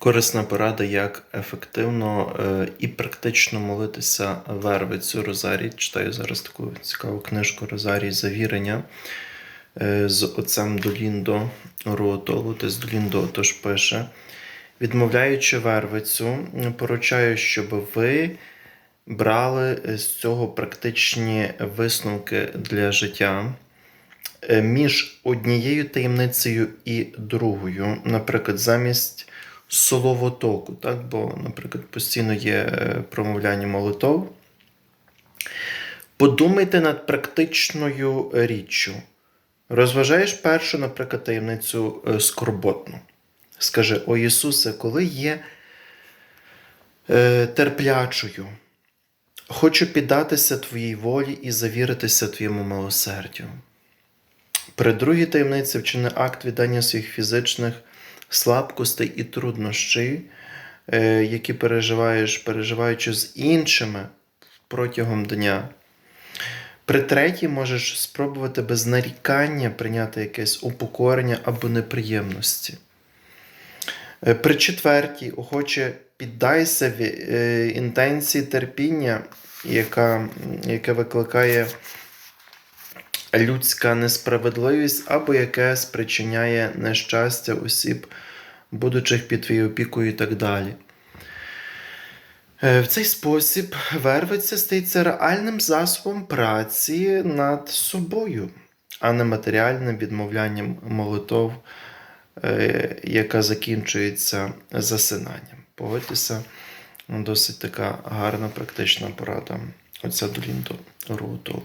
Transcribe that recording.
Корисна порада, як ефективно е, і практично молитися вервицю Розарій. Читаю зараз таку цікаву книжку Розарій Завірення е, з отцем Доліндо Руотолу. Тез Доліндо отож пише. Відмовляючи вервицю, поручаю, щоб ви брали з цього практичні висновки для життя. Е, Між однією таємницею і другою, наприклад, замість соловотоку, так? бо, наприклад, постійно є е, промовляння молитов. Подумайте над практичною річчю. Розважаєш першу, наприклад, таємницю е, скорботну. Скажи, о Ісусе, коли є е, терплячою, хочу піддатися Твоїй волі і завіритися Твоєму милосердю. При другій таємниці вчини акт віддання своїх фізичних слабкостей і труднощей, е, які переживаєш, переживаючи з іншими протягом дня. При третій можеш спробувати без нарікання прийняти якесь упокорення або неприємності. Е, При четвертій охоче піддайся е, інтенції терпіння, яка, яке викликає людська несправедливість або яке спричиняє нещастя осіб, будучих під твоєю опікою і так далі. Е, В цей спосіб вервиця стається реальним засобом праці над собою, а не матеріальним відмовлянням молитов, е, яка закінчується засинанням. Погодьтеся, досить така гарна практична порада отця Доліндо Руутолу.